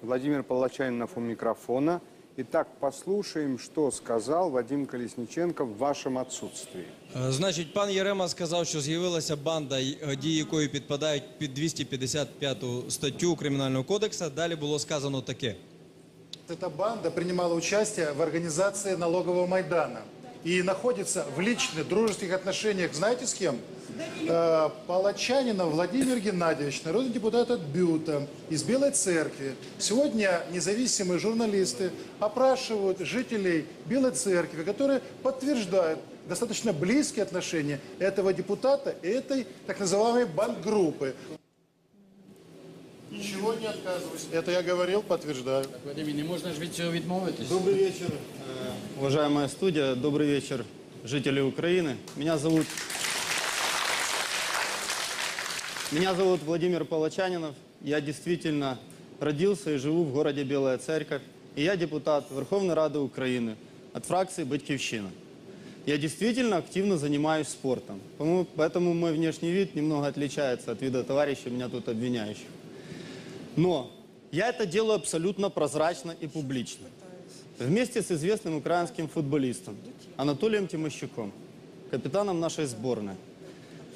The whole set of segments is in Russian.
Владимир Палачанинов у микрофона. Итак, послушаем, что сказал Вадим Колесниченко в вашем отсутствии. Е, Значить, пан Єрема сказав, що з'явилася банда, й- е, дії якої підпадають під 255 статтю Кримінального кодексу. Далі було сказано таке. Эта банда принимала участие в организации налогового Майдана и находится в личных дружеских отношениях, знаете с кем? Э, Палачанинов Владимир Геннадьевич, народный депутат от Бюта из Белой Церкви. Сегодня независимые журналисты опрашивают жителей Белой Церкви, которые подтверждают достаточно близкие отношения этого депутата и этой так называемой бандгруппы. Ничего не отказываюсь. Это я говорил, подтверждаю. Вадимі, не можна ж від цього відмовитись. Добрый вечер, э, уважаемая студия. Добрый вечер, жители Украины. Меня зовут... меня зовут Владимир Палачанинов. Я действительно родился и живу в городе Белая Церковь. И я депутат Верховной Рады Украины от фракции «Батькивщина». Я действительно активно занимаюсь спортом. Поэтому мой внешний вид немного отличается от вида товарищей, меня тут обвиняющих. Но я это делаю абсолютно прозрачно и публично. Вместе с известным украинским футболистом Анатолием Тимощуком, капитаном нашей сборной,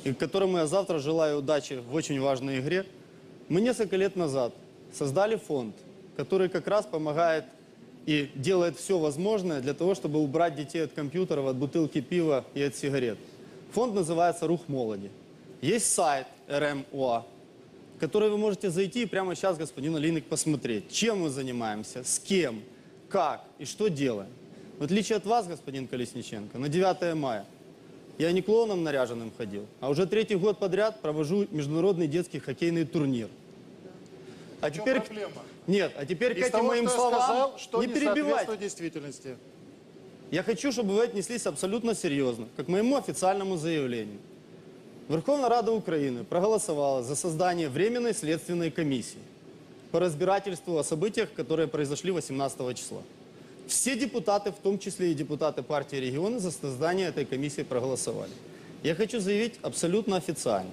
и которому я завтра желаю удачи в очень важной игре, мы несколько лет назад создали фонд, который как раз помогает и делает все возможное для того, чтобы убрать детей от компьютеров, от бутылки пива и от сигарет. Фонд называется «Рух молоди». Есть сайт РМУА, в который вы можете зайти и прямо сейчас, господин Алиник, посмотреть, чем мы занимаемся, с кем, как и что делаем. В отличие от вас, господин Колесниченко, на 9 мая я не клоуном наряженным ходил, а уже третий год подряд провожу международный детский хоккейный турнир. А В чем теперь... проблема? Нет, а теперь к Из этим того, моим что словам сказал, что не не соответствует действительности. Я хочу, чтобы вы отнеслись абсолютно серьезно, как к моему официальному заявлению. Верховная Рада Украины проголосовала за создание Временной следственной комиссии по разбирательству о событиях, которые произошли 18 числа. Все депутаты, в том числе и депутаты партии региона, за создание этой комиссии проголосовали. Я хочу заявить абсолютно официально.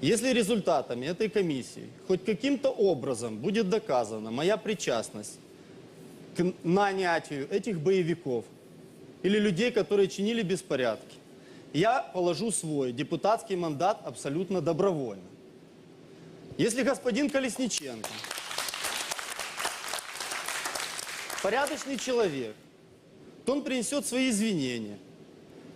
Если результатами этой комиссии хоть каким-то образом будет доказана моя причастность к нанятию этих боевиков или людей, которые чинили беспорядки, я положу свой депутатский мандат абсолютно добровольно. Если господин Колесниченко порядочный человек, то он принесет свои извинения,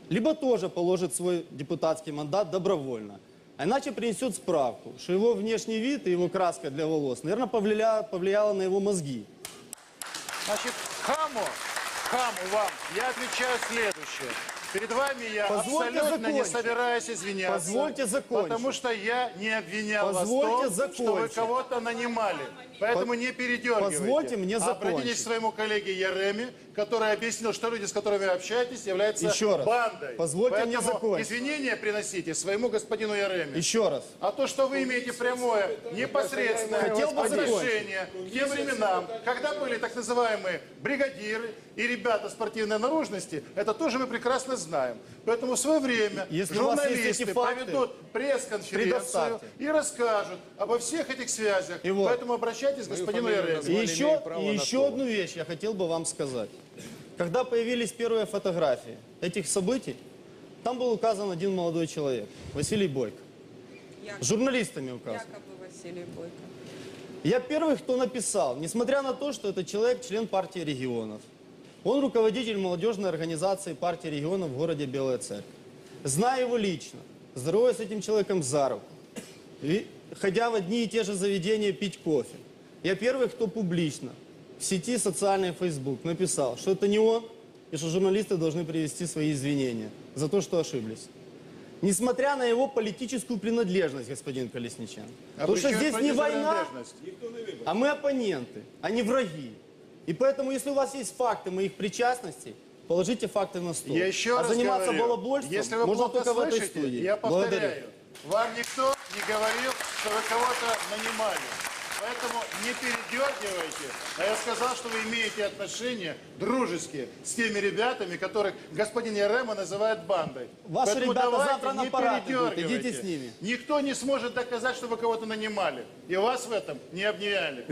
либо тоже положит свой депутатский мандат добровольно, а иначе принесет справку, что его внешний вид и его краска для волос, наверное, повлияла, повлияла на его мозги. Значит, хаму, хаму вам, я отвечаю следующее. Перед вами я Позвольте абсолютно не закончить. собираюсь извиняться. Позвольте закончить. Потому что я не обвинял Позвольте вас в том, что вы закончить. кого-то нанимали. Поэтому не передергивайте. Позвольте мне Обратитесь закончить. к своему коллеге Яреме, который объяснил, что люди, с которыми вы общаетесь, являются Еще раз. бандой. Позвольте мне Поэтому закончить. извинения приносите своему господину Яреме. Еще раз. А то, что вы имеете прямое, непосредственное Хотел бы отношение к тем временам, когда были так называемые бригадиры и ребята спортивной наружности, это тоже мы прекрасно знаем. Поэтому в свое время Если журналисты факты, проведут пресс-конференцию и расскажут обо всех этих связях. И вот. Поэтому обращайтесь к господину Яреме. И еще, и еще одну вещь я хотел бы вам сказать. Когда появились первые фотографии этих событий, там был указан один молодой человек, Василий Бойко. Журналистами указан. Якобы Василий Бойко. Я первый, кто написал, несмотря на то, что это человек, член партии регионов. Он руководитель молодежной организации партии регионов в городе Белая Церковь. Зная его лично, здороваясь с этим человеком за руку, и ходя в одни и те же заведения пить кофе, я первый, кто публично в сети социальной Facebook написал, что это не он, и что журналисты должны привести свои извинения за то, что ошиблись. Несмотря на его политическую принадлежность, господин Колесниченко. А Потому что здесь не война, принадлежность? а мы оппоненты, а не враги. И поэтому, если у вас есть факты моих причастностей, положите факты на стол. Я еще а раз заниматься говорю, балабольством если вы можно только в этой слышите, студии. я повторяю, Благодарю. вам никто не говорил, что вы кого-то нанимали. Поэтому не передергивайте. А я сказал, что вы имеете отношения дружеские с теми ребятами, которых господин Ярема называет бандой. Ваши Поэтому ребята давайте завтра на парад идут, идите с ними. Никто не сможет доказать, что вы кого-то нанимали. И вас в этом не обвиняли.